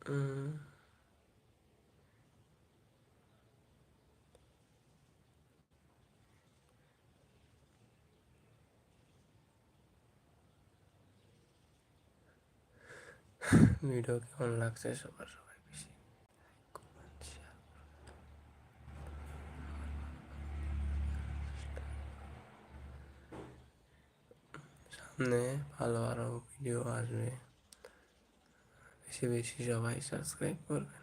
Video কেমন লাগছে? সবার সবাই বেশি সামনে ভালো ভিডিও আসবে। বেশি বেশি সবাই সাবস্ক্রাইব করবেন।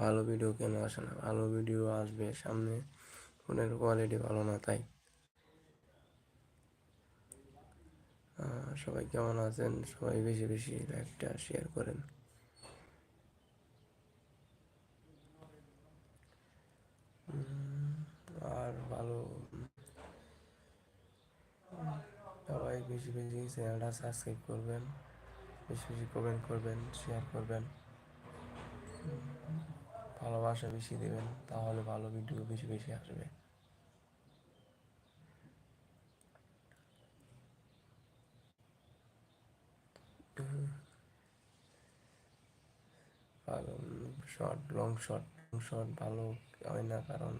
ভালো ভিডিও কেন আসে না? ভালো ভিডিও আসবে, সামনে ফোনের কোয়ালিটি ভালো না, তাই। সবাই কেমন আছেন? সবাই বেশি বেশি লাইভটা শেয়ার করেন উম, আর সবাই বেশি বেশি চ্যানেলটা সাবস্ক্রাইব করবেন, বেশি বেশি কমেন্ট করবেন শেয়ার করবেন। ভালোবাসা বেশি দেবেন, তাহলে ভালো ভিডিও বেশি বেশি আসবে। Short long short long short ভালো হয় না কারণ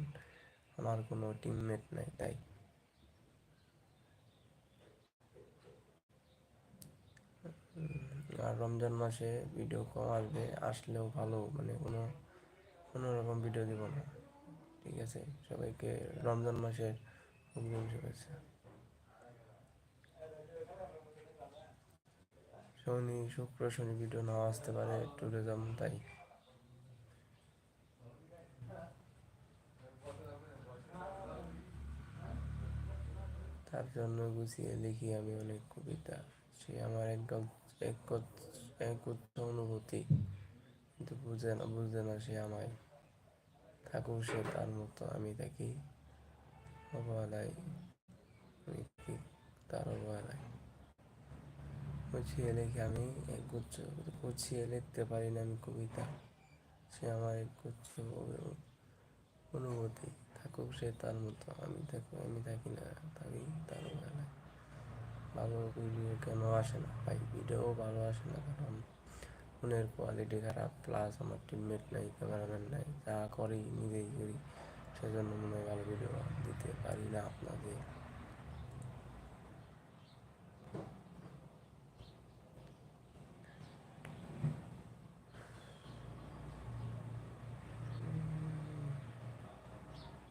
আমার কোনো টিমমেট নাই, তাই। আর রমজান মাসে ভিডিও কম আসবে, আসলেও ভালো মানে কোনো কোনো রকম ভিডিও দিব না। ঠিক আছে? সবাইকে রমজান মাসের অগ্রিম শুভেচ্ছা। শনি, শুক্র, শনি ভিডিও নাও আসতে পারে ট্যুরিজম তাই। তার জন্য গুছিয়ে লিখি আমি অনেক কবিতা। সে আমার এক গল- এক গত- এক উচ্চ অনুভূতি। কিন্তু বুঝে না বুঝে না সে আমায়। থাকুক সে তার মতো, আমি থাকি অবহেলায়। তার অবহেলায়। গুছিয়ে লিখি আমি এক গুচ্ছ গুছিয়ে লিখতে পারি না আমি কবিতা। সে আমার এক গুচ্ছ অনুভূতি। থাকুক সে তার মতো। আমি থাকি আমি থাকি না, থাকি তার অবহেলায় ভালো ভিডিও কেন আসে না? ভাই ভিডিও ভালো আসে না কারণ ফোনের কোয়ালিটি খারাপ প্লাস আমার টিমমেট নাই ক্যামেরাম্যান নাই, যা করি নিজেই করি, সেজন্য মনে হয় ভালো ভিডিও দিতে পারি না আপনাদের।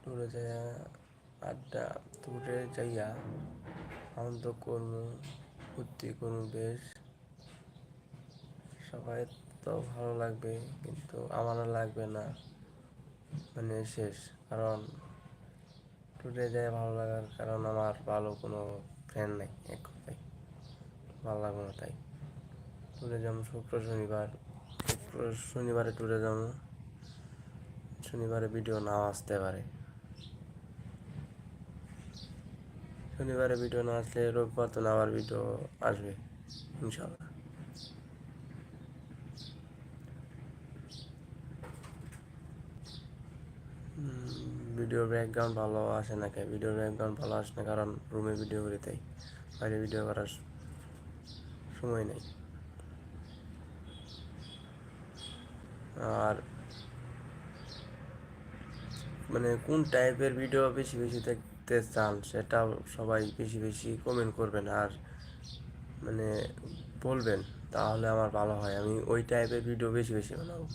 টুরে যাইয়া আড্ডা টুরে যাইয়া আনন্দ কর্ম, ফুর্তি করব বেশ। সবাই তো ভালো লাগবে, কিন্তু আমারও লাগবে না। মানে শেষ, কারণ টুরে যায় ভালো লাগার কারণ আমার ভালো কোনো ফ্রেন্ড নাই, এক কথায়। ভালো লাগবে না তাই। টুরে যেমন শুক্র, শনিবার। শুক্র, শনিবারে টুরে যেমন শনিবারে ভিডিও নাও আসতে পারে। শনিবারে ভিডিও না আসলে, রোববার তো আবার ভিডিও আসবে ইনশাল্লাহ ভিডিও ব্যাকগ্রাউন্ড ভালো আসে না কে? ভিডিও ব্যাকগ্রাউন্ড ভালো আসে না কারণ রুমে ভিডিও করি, তাই বাইরে ভিডিও করার সময় নেই। আর মানে কোন টাইপের ভিডিও বেশি বেশি দেখতে চান সেটা সবাই বেশি বেশি কমেন্ট করবেন আর মানে বলবেন, তাহলে আমার ভালো হয়। আমি ওই টাইপের ভিডিও বেশি বেশি বানাবো।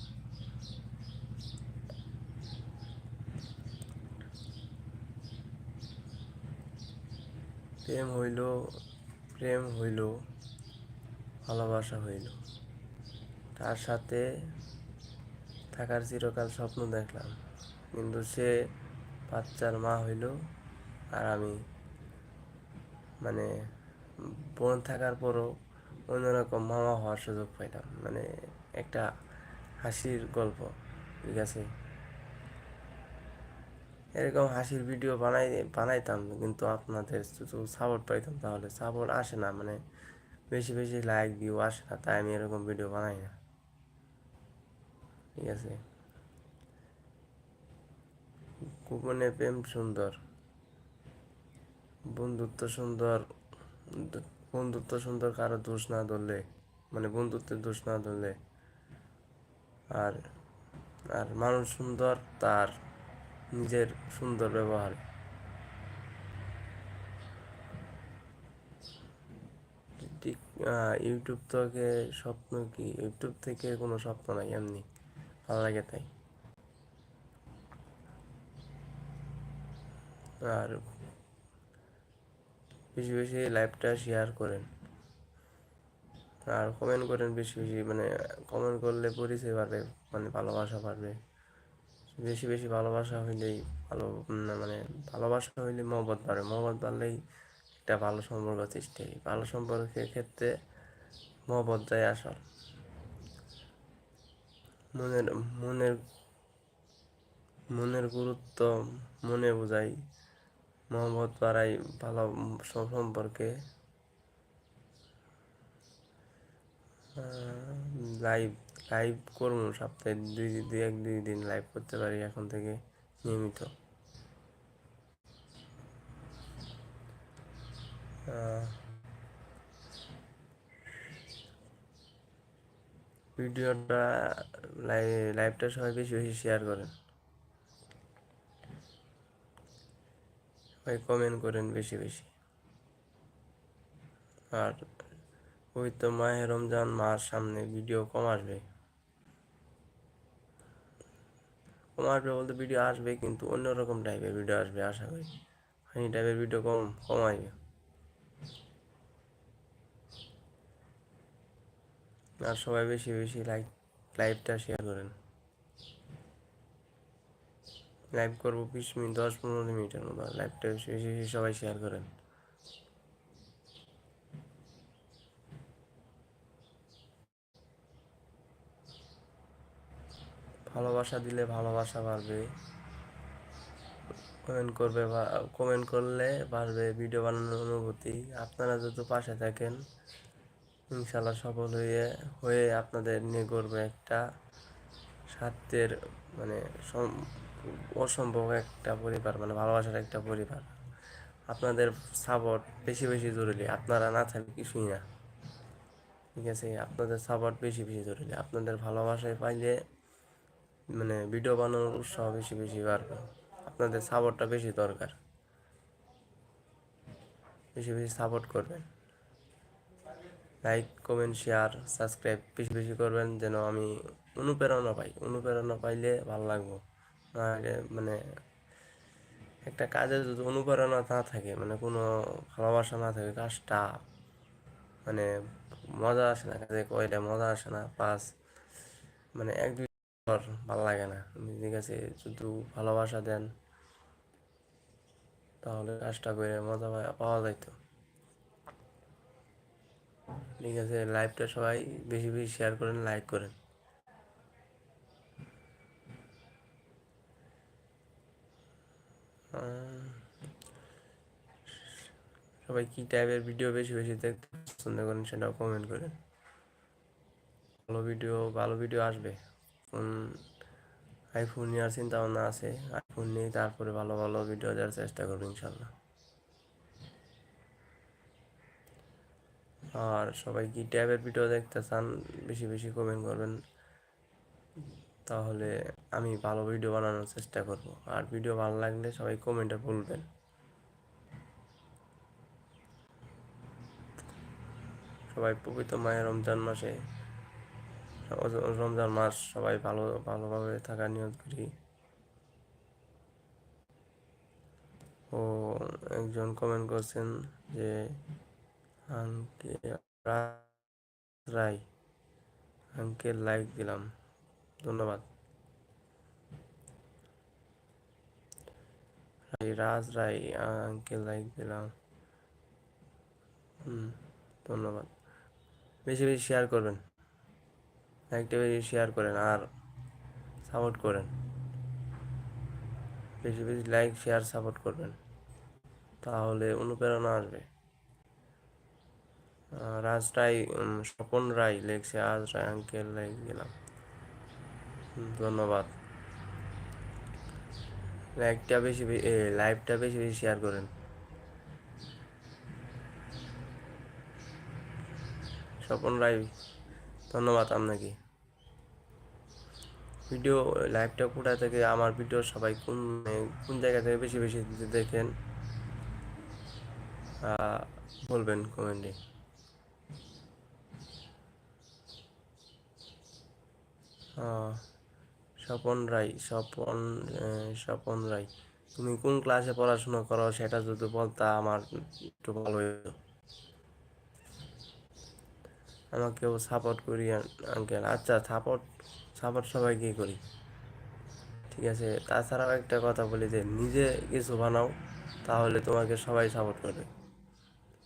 প্রেম হইল প্রেম হইল, ভালোবাসা হইল। তার সাথে থাকার চিরকাল স্বপ্ন দেখলাম। কিন্তু সে বাচ্চার মা হইল আর আমি মানে বোন থাকার পরও অন্যরকম মামা হওয়ার সুযোগ পাইলাম। মানে একটা হাসির গল্প, ঠিক আছে? এরকম হাসির ভিডিও বানাই, বানাইতাম, কিন্তু আপনাদের শুধু সাপোর্ট পাইতাম তাহলে সাপোর্ট আসে না মানে বেশি বেশি লাইক ভিউ আসে না, তাই আমি এরকম ভিডিও বানাই না। ঠিক আছে? গোপনে প্রেম সুন্দর। বন্ধুত্ব সুন্দর বন্ধুত্ব সুন্দর কারও দোষ না ধরলে মানে বন্ধুত্বের দোষ না ধরলে। আর আর মানুষ সুন্দর, তার নিজের সুন্দর ব্যবহার। ইউটিউব থেকে স্বপ্ন কি, ইউটিউব থেকে কোনো স্বপ্ন নাই এমনি, ভালো লাগে তাই। আর বেশি বেশি লাইভটা শেয়ার করেন। আর কমেন্ট করেন বেশি বেশি মানে কমেন্ট করলে পরিচয় বাড়বে মানে ভালোবাসা বাড়বে। বেশি বেশি ভালোবাসা হইলেই ভালো মানে ভালোবাসা হইলে মহব্বত বাড়ে। মহব্বত বাড়লেই একটা ভালো সম্পর্ক সৃষ্টি হয়। ভালো সম্পর্কের ক্ষেত্রে মহব্বত যায় আসল। মনের মনের মনের গুরুত্ব মনে বোঝাই। মহব্বত বাড়াই ভালো সম্পর্কে। লাইভ লাইভ করব সপ্তাহে দুই দুই এক দুই দিন লাইভ করতে পারি এখন থেকে নিয়মিত। ভিডিওটা লাইভটা সবাই বেশি বেশি শেয়ার করেন। সবাই কমেন্ট করেন বেশি বেশি। আর ওই তো মাহে রমজান মাস সামনে ভিডিও কম আসবে। কম আসবে বলতে ভিডিও আসবে, কিন্তু অন্যরকম টাইপের ভিডিও আসবে, আশা করি। ফানি টাইপের ভিডিও কম কম আর সবাই বেশি বেশি লাইক লাইভটা শেয়ার করেন। লাইভ করব বিশ মিনিট, দশ পনেরো মিনিটের মতো। লাইভটা বেশি বেশি সবাই শেয়ার করেন। ভালোবাসা দিলে ভালোবাসা বাড়বে। কমেন্ট করবে বা কমেন্ট করলে বাড়বে ভিডিও বানানোর অনুভূতি। আপনারা যত পাশে থাকেন ইনশাল্লাহ সফল হয়ে হয়ে আপনাদের নিয়ে করবে একটা স্বার্থের মানে অসম্ভব একটা পরিবার মানে ভালোবাসার একটা পরিবার। আপনাদের সাপোর্ট বেশি বেশি জরুরি, আপনারা না থাকলে কিছুই না। ঠিক আছে? আপনাদের সাপোর্ট বেশি বেশি জরুরি। আপনাদের ভালোবাসায় পাইলে মানে ভিডিও বানানোর উৎসাহ বেশি বেশি বাড়বে। আপনাদের সাপোর্টটা বেশি দরকার। বেশি বেশি সাপোর্ট করবেন। লাইক কমেন্ট শেয়ার সাবস্ক্রাইব বেশি বেশি করবেন যেন আমি অনুপ্রেরণা পাই। অনুপ্রেরণা পাইলে ভালো লাগবো। মানে একটা কাজের যদি অনুপ্রেরণা না থাকে মানে কোনো ভালোবাসা না থাকে কাজটা মানে মজা আসে না কাজে, কয়টা মজা আসে না পাস মানে এক দুই ভালো লাগে না। ঠিক আছে শুধু ভালোবাসা দেন, তাহলে কাজটা করে মজা পাওয়া যাইতো। ঠিক আছে লাইভটা সবাই বেশি বেশি শেয়ার করেন লাইক করেন। সবাই কি টাইপের ভিডিও বেশি বেশি দেখতে পছন্দ করেন সেটাও কমেন্ট করেন। ভালো ভিডিও ভালো ভিডিও আসবে। ফোন আইফোন নেওয়ার চিন্তা ভাবনা আছে? আইফোন নিয়ে তারপরে ভালো ভালো ভিডিও দেওয়ার চেষ্টা করব ইনশাল্লাহ। আর সবাই কি ট্যাবের ভিডিও দেখতে চান, বেশি বেশি কমেন্ট করবেন। তাহলে আমি ভালো ভিডিও বানানোর চেষ্টা করব। আর ভিডিও ভালো লাগলে সবাই কমেন্টে বলবেন। সবাই পবিত্র মায়ের রমজান মাসে, রমজান মাস সবাই ভালো, ভালোভাবে থাকার নিয়ত করি। ও একজন কমেন্ট করছেন যে আঙ্কে রায় আঙ্কে লাইক দিলাম। ধন্যবাদ। রাজ রায় আঙ্কেল লাইক দিলাম। হুম, ধন্যবাদ। বেশি বেশি শেয়ার করবেন। লাইকটা বেশি শেয়ার করেন আর সাপোর্ট করেন। বেশি বেশি লাইক শেয়ার সাপোর্ট করবেন। তাহলে অনুপ্রেরণা আসবে। রাজ রায় স্বপন রায় লেখছে, আজ রায় আঙ্কেল লাইক দিলাম। ধন্যবাদ। লাইকটা বেশি লাইভটা বেশি বেশি শেয়ার করেন। স্বপন রায়, ধন্যবাদ আপনাকে। ভিডিও, লাইভটা কোথায় থেকে, আমার ভিডিও সবাই কোন কোন জায়গা থেকে বেশি বেশি দেখেন বলবেন কমেন্টে স্বপন রায়, স্বপন স্বপন রায়, তুমি কোন ক্লাসে পড়াশোনা করো সেটা যদি বলতা আমার একটু ভালো হতো আমাকেও সাপোর্ট করি আঙ্কেল আচ্ছা সাপোর্ট সাপোর্ট সবাইকেই করি। ঠিক আছে, তাছাড়াও একটা কথা বলি যে, নিজে কিছু বানাও, তাহলে তোমাকে সবাই সাপোর্ট করবে।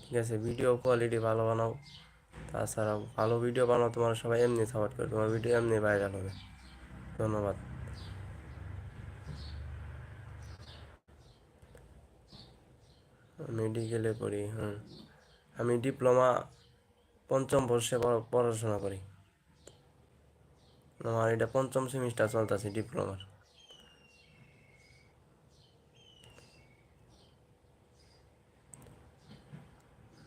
ঠিক আছে ভিডিও কোয়ালিটি ভালো বানাও, তাছাড়াও ভালো ভিডিও বানাও, তোমার সবাই এমনি সাপোর্ট করবে, তোমার ভিডিও এমনি ভাইরাল হবে। ধন্যবাদ। মেডিকেলে পড়ি, হুম। আমি ডিপ্লোমা পঞ্চম বর্ষে পড়া- পড়াশোনা করি। আমার এটা পঞ্চম সেমিস্টার চলতেছে ডিপ্লোমার।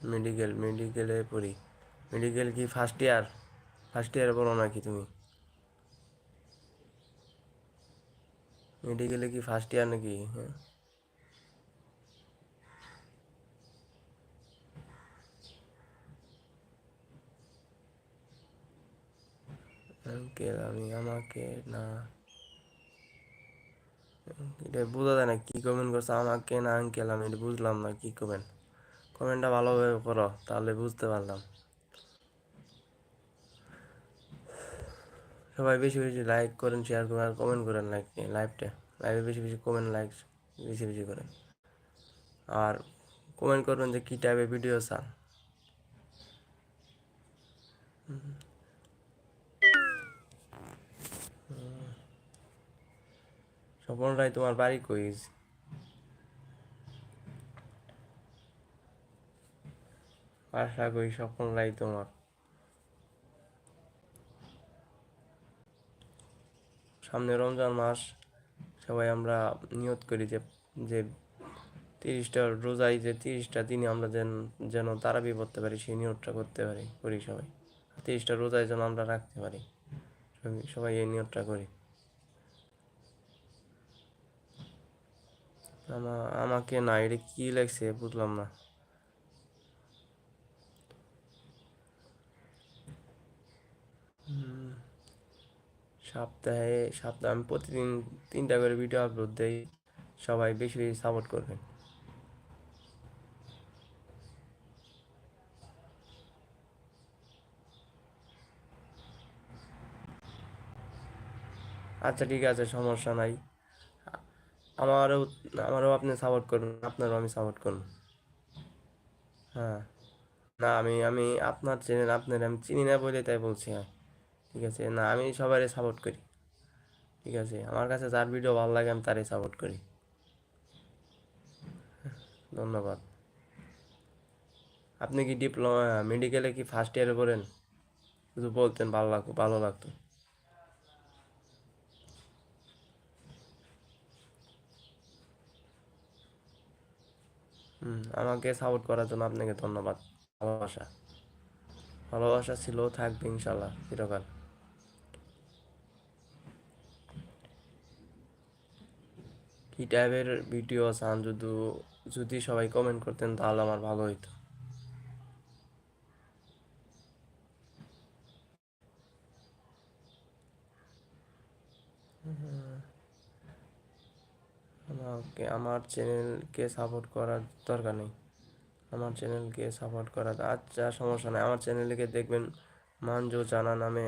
মেডিকেল, মেডিকেলে পড়ি। মেডিকেল কি ফার্স্ট ইয়ার ফার্স্ট ইয়ারে পড়ো নাকি তুমি? মেডিকেলে কি ফার্স্ট ইয়ার নাকি? হ্যাঁ। আমি, আমাকে না। এটা বোঝা যায় না কি কমেন্ট করছে, আমাকে না আঙ্কেল আমি, এটা বুঝলাম না কি কমেন্ট কমেন্টটা ভালোভাবে করো, তাহলে বুঝতে পারলাম। সবাই বেশি বেশি লাইক করেন শেয়ার করেন আর কমেন্ট করেন লাইক লাইভটা লাইভে বেশি বেশি কমেন্ট লাইক বেশি বেশি করেন। আর কমেন্ট করবেন যে কী টাইপের ভিডিও চান। স্বপন রায় তোমার বাড়ি কই? বাসা কই স্বপন রায় তোমার? সামনে রমজান মাস সবাই আমরা নিয়ত করি যে যে তিরিশটা রোজাই যে তিরিশটা দিনে আমরা যেন যেন তারাবি পড়তে পারি সেই নিয়তটা করতে পারি করি সবাই। তিরিশটা রোজায় যেন আমরা রাখতে পারি সবাই- এই নিয়তটা করি। আমাকে না এটা কি লাগছে বুঝলাম না। হুম, সপ্তাহে সপ্তাহে আমি প্রতিদিন তিনটা করে ভিডিও আপলোড দেই। সবাই বেশি বেশি সাপোর্ট করবেন। আচ্ছা ঠিক আছে, সমস্যা নাই। আমারও আমারও আপনি সাপোর্ট করুন, আপনারও আমি সাপোর্ট করুন। হ্যাঁ। না, আমি আমি আপনার চ্যানেল আপনার আমি চিনি না বলে তাই বলছি হ্যাঁ। ঠিক আছে? না, আমি সবারই সাপোর্ট করি। ঠিক আছে? আমার কাছে যার ভিডিও ভালো লাগে, আমি তারই সাপোর্ট করি। ধন্যবাদ। আপনি কি ডিপ্লোমা মেডিকেলে কি ফার্স্ট ইয়ারে পড়েন? শুধু বলতেন, ভালো লাগতো ভালো লাগতো। হুম, আমাকে সাপোর্ট করার জন্য আপনাকে ধন্যবাদ। ভালোবাসা। ভালোবাসা ছিল, থাকবে ইনশাল্লাহ, চিরকাল। কি টাইপের ভিডিও চান যদি যদি সবাই কমেন্ট করতেন, তাহলে আমার ভালো হইতো। আমাকে আমার চ্যানেলকে সাপোর্ট করার দরকার নেই। আমার চ্যানেলকে সাপোর্ট করা আচ্ছা সমস্যা নেই। আমার চ্যানেলকে দেখবেন মানজো জানা নামে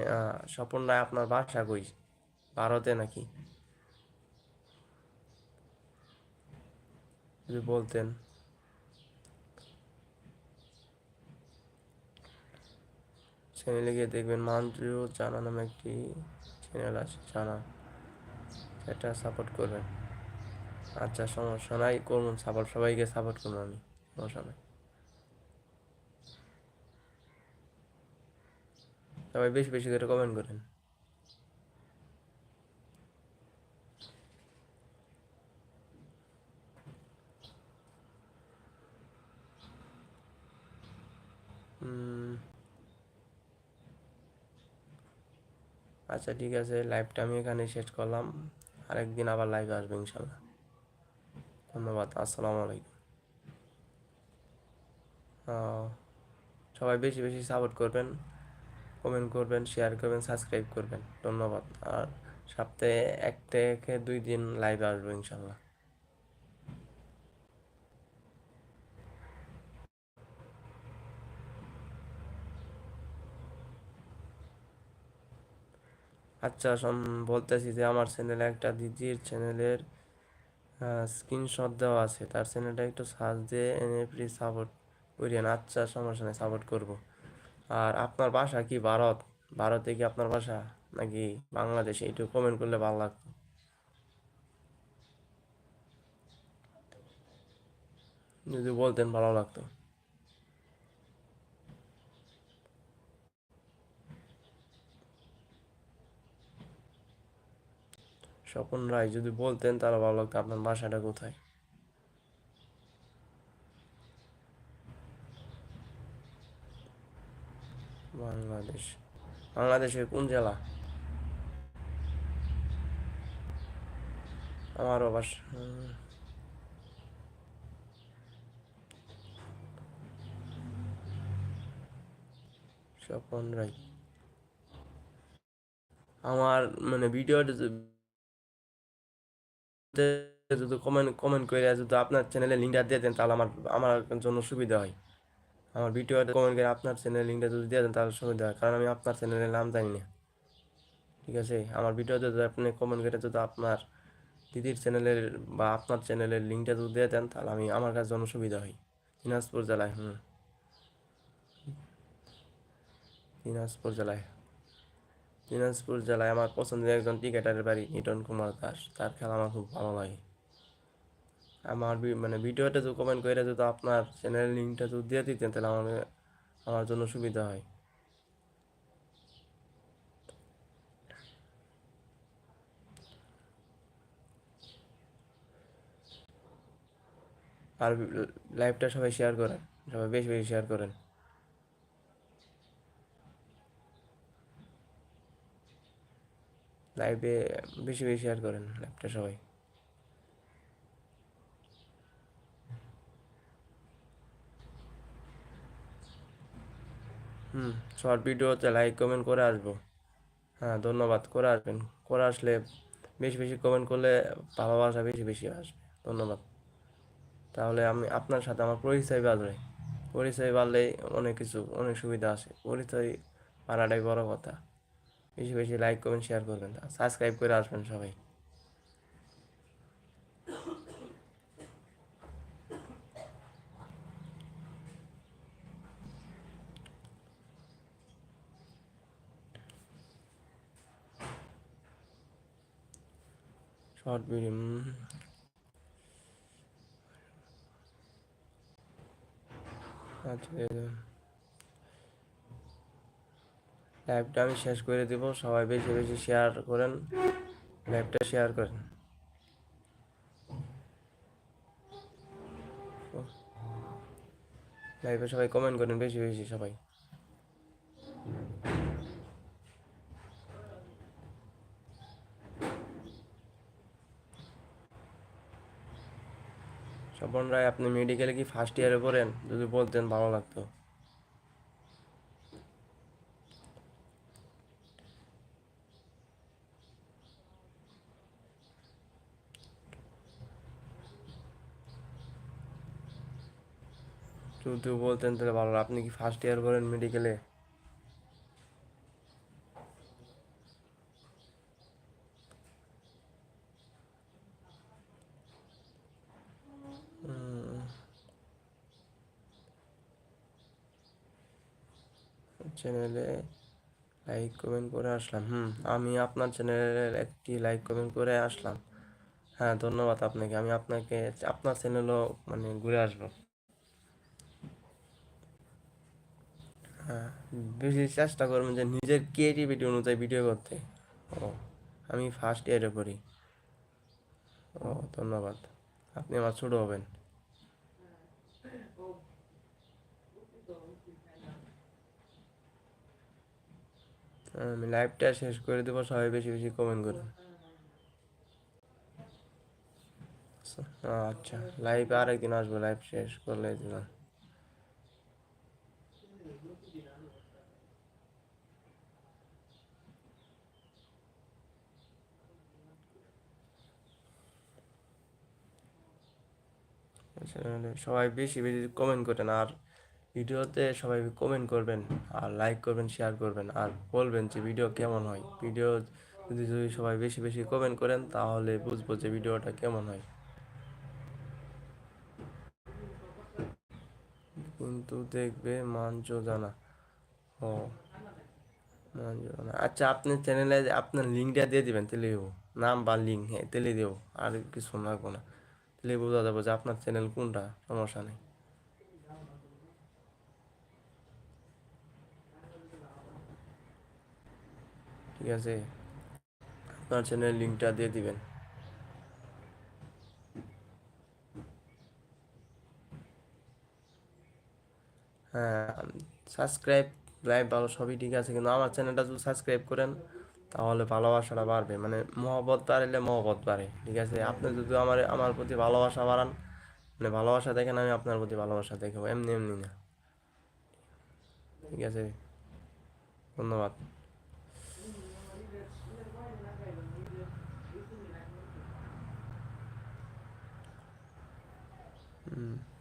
স্বপন রায় আপনার বাসা কই? ভারতে নাকি? যদি বলতেন। চ্যানেলে গিয়ে দেখবেন মানজু জানা নামে একটি চ্যানেল আছে জানা সেটা সাপোর্ট করবেন। আচ্ছা সমস্যা নাই, করুন সাপোর্ট সবাইকে সাপোর্ট করুন আমি, সমস্যা নাই। সবাই বেশি বেশি করে কমেন্ট করেন। আচ্ছা ঠিক আছে লাইভটা আমি এখানে শেষ করলাম। আরেকদিন আবার লাইভে আসব ইনশাল্লাহ। ধন্যবাদ, আসসালামু আলাইকুম। সবাই বেশি বেশি সাপোর্ট করবেন কমেন্ট করবেন শেয়ার করবেন সাবস্ক্রাইব করবেন। ধন্যবাদ। আর সপ্তাহে এক থেকে দুই দিন লাইভে আসব ইনশাল্লাহ। আচ্ছা বলতেছি যে আমার চ্যানেলে একটা দিদির চ্যানেলের স্ক্রিনশট দেওয়া আছে। তার চ্যানেলটা একটু সার্চ দিয়ে এনে সাপোর্ট করিয়েন। আচ্ছা সমস্যা নেই সাপোর্ট করব। আর আপনার বাসা কি ভারত? ভারতে কি আপনার বাসা? নাকি বাংলাদেশে? একটু কমেন্ট করলে ভালো লাগতো। যদি বলতেন, ভালো লাগতো। স্বপন রায় যদি বলতেন তাহলে ভালো লাগতো। আপনার বাসাটা কোথায়? বাংলাদেশ। বাংলাদেশের কোন জেলা? আমারও উম, স্বপন রায়। আমার মানে ভিডিওটা যদি কমেন্ট কমেন্ট করে যদি আপনার চ্যানেলে লিঙ্কটা দিয়ে দেন, তাহলে আমার আমার জন্য সুবিধা হয়। আমার ভিডিওতে কমেন্ট করে আপনার চ্যানেলের লিঙ্কটা যদি দিয়ে দেন, তাহলে সুবিধা হয়। কারণ আমি আপনার চ্যানেলের নাম জানি না। ঠিক আছে? আমার ভিডিওতে যদি আপনি কমেন্ট করে যদি আপনার দিদির চ্যানেলের বা আপনার চ্যানেলের লিঙ্কটা যদি দিয়ে দেন, তাহলে আমি, আমার কাছে জন্য সুবিধা হয়। দিনাজপুর জেলায়, হুম। দিনাজপুর জেলায়। দিনাজপুর জেলায় আমার পছন্দের একজন ক্রিকেটারের বাড়ি নিটন কুমার দাস। তার খেলা আমার খুব ভালো লাগে। আমার মানে ভিডিওটা যদি কমেন্ট করে যদি আপনার চ্যানেল লিঙ্কটা যদি দিয়ে দিতেন, তাহলে আমার আমার জন্য সুবিধা হয়। আর লাইভটা সবাই শেয়ার করেন। সবাই বেশি বেশি শেয়ার করেন। লাইভে বেশি বেশি শেয়ার করেন লাইভটা সবাই। হুম শর্ট ভিডিওতে লাইক কমেন্ট করে আসব। হ্যাঁ ধন্যবাদ, করে আসবেন। করে আসলে বেশি বেশি কমেন্ট করলে ভালোবাসা বেশি বেশি আসবে। ধন্যবাদ। তাহলে আমি আপনার সাথে আমার পরিচয় বাড়বে পরিচয় বাড়লেই অনেক কিছু, অনেক সুবিধা আছে। পরিচয় বাড়াটাই বড় কথা। বেশি বেশি লাইক কমেন্ট শেয়ার করবেন। সাবস্ক্রাইব করে আসবেন সবাই। শর্ট ভিডিও আচ্ছা লাইভটা আমি শেষ করে দিব। সবাই বেশি বেশি শেয়ার করেন। লাইভটা শেয়ার করেন। লাইভে সবাই কমেন্ট করেন, বেশি বেশি সবাই। স্বপন রায়, আপনি মেডিকেলে কি ফার্স্ট ইয়ারে পড়েন? যদি বলতেন, ভালো লাগতো। যদি বলতেন তাহলে ভালো আপনি কি ফার্স্ট ইয়ার করেন মেডিকেলে চ্যানেলে লাইক কমেন্ট করে আসলাম। হুম, আমি আপনার চ্যানেলের একটি লাইক কমেন্ট করে আসলাম। হ্যাঁ ধন্যবাদ আপনাকে। আমি আপনাকে, আপনার চ্যানেলও মানে ঘুরে আসব। বেশি চেষ্টা করবেন যে নিজের ক্রিয়েটিভিটি অনুযায়ী ভিডিও করতে। ও, আমি ফার্স্ট ইয়ারে পড়ি। ও, ধন্যবাদ। আপনি আমার ছোটো হবেন। আমি লাইভটা শেষ করে দেবো, সবাই বেশি বেশি কমেন্ট করুন। আচ্ছা লাইভ আরেকদিন আসব লাইভ শেষ করলে দিলাম। সবাই বেশি বেশি কমেন্ট করেন আর ভিডিওতে সবাই কমেন্ট করবেন আর লাইক করবেন শেয়ার করবেন আর বলবেন যে ভিডিও কেমন হয়। ভিডিও যদি যদি সবাই বেশি বেশি কমেন্ট করেন, তাহলে বুঝব যে ভিডিওটা কেমন হয়। কিন্তু দেখবে মাঞ্চ জানা ও আচ্ছা আপনার চ্যানেলে আপনার লিঙ্কটা দিয়ে দিবেন, তেলে দেবো। নাম বা লিঙ্ক হ্যাঁ তাহলে দেবো। আর কিছু লাগবো না। তাহলে বোঝা যাবে যে আপনার চ্যানেল কোনটা? সমস্যা নেই। ঠিক আছে। আপনার চ্যানেলের লিঙ্কটা দিয়ে দিবেন। হ্যাঁ সাবস্ক্রাইব লাইভ ভালো সবই ঠিক আছে, কিন্তু আমার চ্যানেলটা যদি সাবস্ক্রাইব করেন তাহলে ভালোবাসাটা বাড়বে। মানে মহব্বত বাড়লে মহব্বত বাড়ে, ঠিক আছে? আপনি যদি আমার আমার প্রতি ভালোবাসা বাড়ান মানে ভালোবাসা দেখেন, আমি আপনার প্রতি ভালোবাসা দেখাবো, এমনি এমনি না। ঠিক আছে? ধন্যবাদ। হুম।